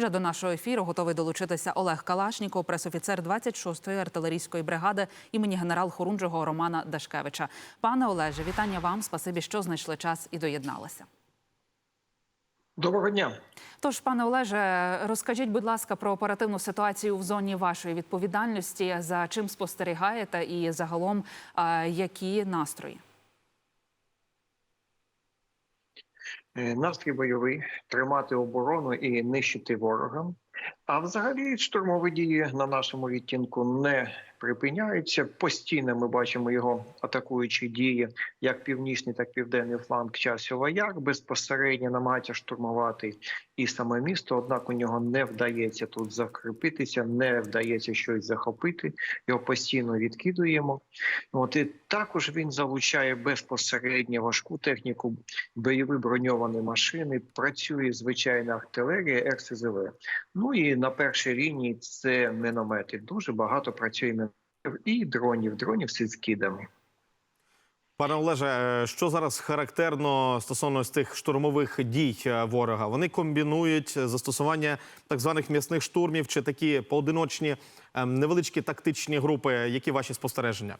Вже до нашого ефіру готовий долучитися Олег Калашніков, пресофіцер 26-ї артилерійської бригади імені генерал Хорунжого Романа Дашкевича. Пане Олеже, вітання вам. Спасибі, що знайшли час і доєдналися. Доброго дня. Тож, пане Олеже, розкажіть, будь ласка, про оперативну ситуацію в зоні вашої відповідальності. За чим спостерігаєте, і загалом е, які настрої? Е, Настрій бойовий тримати оборону і нищити ворога. А взагалі штурмові дії на нашому відтінку не припиняються. Постійно ми бачимо його атакуючі дії, як північний, так і південний фланг часова Яр безпосередньо намагається штурмувати і саме місто. Однак у нього не вдається тут закріпитися, не вдається щось захопити. Його постійно відкидуємо. От і також він залучає безпосередньо важку техніку, бойові броньовані машини. Працює звичайна артилерія, РСЗВ. Ну і на першій лінії це міномети. Дуже багато працює мінометів і дронів, дронів з скидами. Пане Олеже, е, що зараз характерно стосовно з тих штурмових дій е, ворога? Вони комбінують застосування так званих м'ясних штурмів чи такі поодиночні ем, невеличкі тактичні групи. Які ваші спостереження?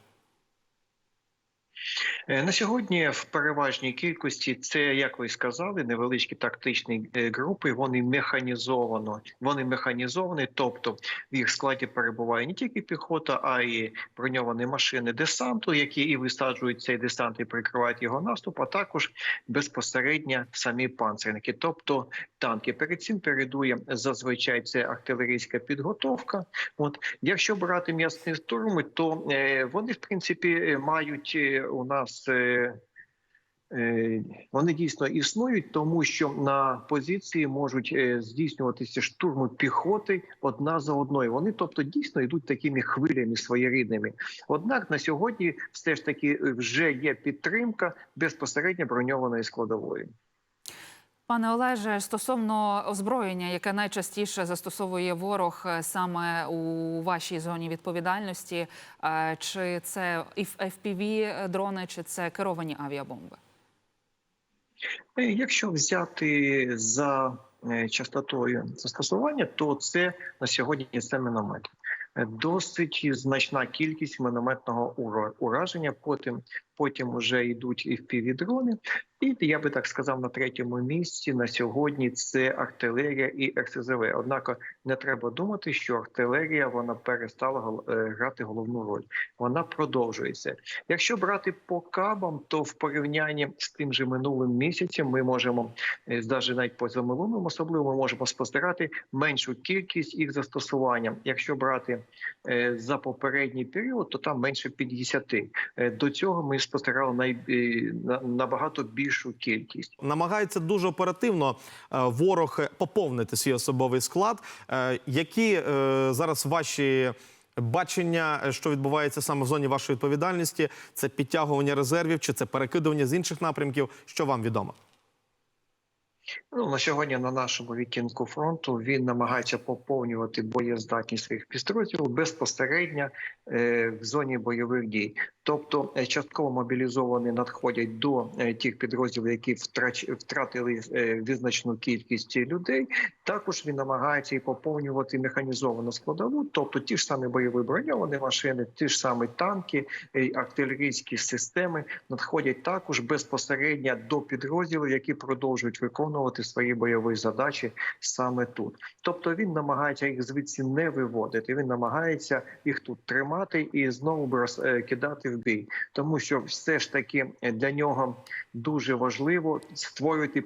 Е, На сьогодні в переважній кількості це, як ви сказали, невеличкі тактичні е, групи. Вони механізовано, вони механізовані, тобто в їх складі перебуває не тільки піхота, а й броньовані машини десанту, які і висаджують цей десант і прикривають його наступ, а також безпосередньо самі панцирники, тобто танки. Перед цим передує зазвичай це артилерійська підготовка. От якщо брати м'ясні штурми, то е, вони в принципі мають у нас. Е, вони дійсно існують, тому що на позиції можуть е, здійснюватися штурми піхоти одна за одною. Вони, тобто, дійсно йдуть такими хвилями своєрідними. Однак на сьогодні все ж таки вже є підтримка безпосередньо броньованої складової. Пане Олеже, стосовно озброєння, яке найчастіше застосовує ворог е, саме у вашій зоні відповідальності, е, чи це fpv дрони, чи це керовані авіабомби? Е, Якщо взяти за частотою застосування, то це на сьогодні це міномет. Досить значна кількість мінометного ура- ураження. Потім потім вже йдуть і впівдрони. І я би так сказав, на третьому місці на сьогодні це артилерія і РСЗВ. Однак не треба думати, що артилерія вона перестала е, грати головну роль. Вона продовжується. Якщо брати по кабам, то в порівнянні з тим же минулим місяцем ми можемо е, навіть навіть позаминулим особливо ми можемо спостерігати меншу кількість їх застосування. Якщо брати е, за попередній період, то там менше 50. Е, До цього ми спостерігали най, на- набагато більшу кількість. Намагається дуже оперативно е, ворог поповнити свій особовий склад. Е, Які е, зараз ваші бачення, що відбувається саме в зоні вашої відповідальності? Це підтягування резервів чи це перекидування з інших напрямків? Що вам відомо? Ну на сьогодні на нашому відтінку фронту він намагається поповнювати боєздатність своїх підрозділів безпосередньо е, в зоні бойових дій. Тобто е, частково мобілізовані надходять до е, тих підрозділів, які втратили е, визначну кількість людей. Також він намагається і поповнювати механізовану складову, тобто ті ж самі бойові броньовані машини, ті ж самі танки, артилерійські системи надходять також безпосередньо до підрозділів, які продовжують виконувати свої бойові задачі саме тут. Тобто він намагається їх звідси не виводити. Він намагається їх тут тримати і знову кидати в бій, тому що все ж таки для нього дуже важливо створювати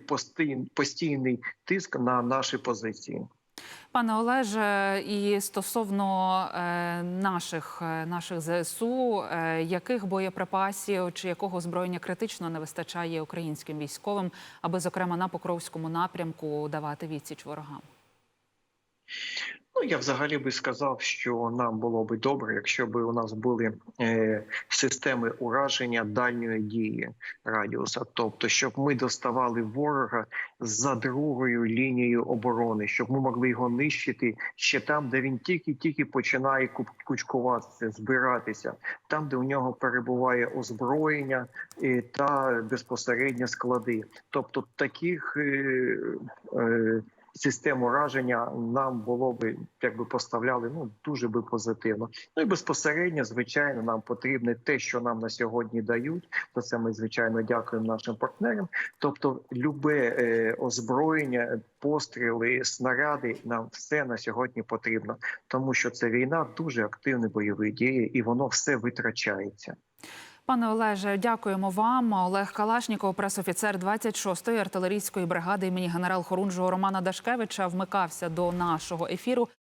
постійний, тиск на наші позиції. Пане Олеже, і стосовно е, наших е, наших ЗСУ, е, яких боєприпасів чи якого озброєння критично не вистачає українським військовим, аби зокрема на Покровському напрямку давати відсіч ворогам? Я взагалі би сказав, що нам було би добре, якщо б у нас були е, системи ураження дальньої дії радіуса, тобто щоб ми доставали ворога за другою лінією оборони, щоб ми могли його нищити ще там, де він тільки-тільки починає кучкуватися, збиратися, там, де у нього перебуває озброєння е, та безпосередньо склади. Тобто таких е, е, систем ураження нам було би якби поставляли ну дуже би позитивно. Ну і безпосередньо, звичайно, нам потрібне те, що нам на сьогодні дають. То це ми звичайно дякуємо нашим партнерам. Тобто, любе е, озброєння, постріли, снаряди нам все на сьогодні потрібно, тому що це війна дуже активні бойові дії, і воно все витрачається. Пане Олеже, дякуємо вам. Олег Калашніков, пресофіцер 26-ї артилерійської бригади імені генерал Хорунжого Романа Дашкевича, вмикався до нашого ефіру.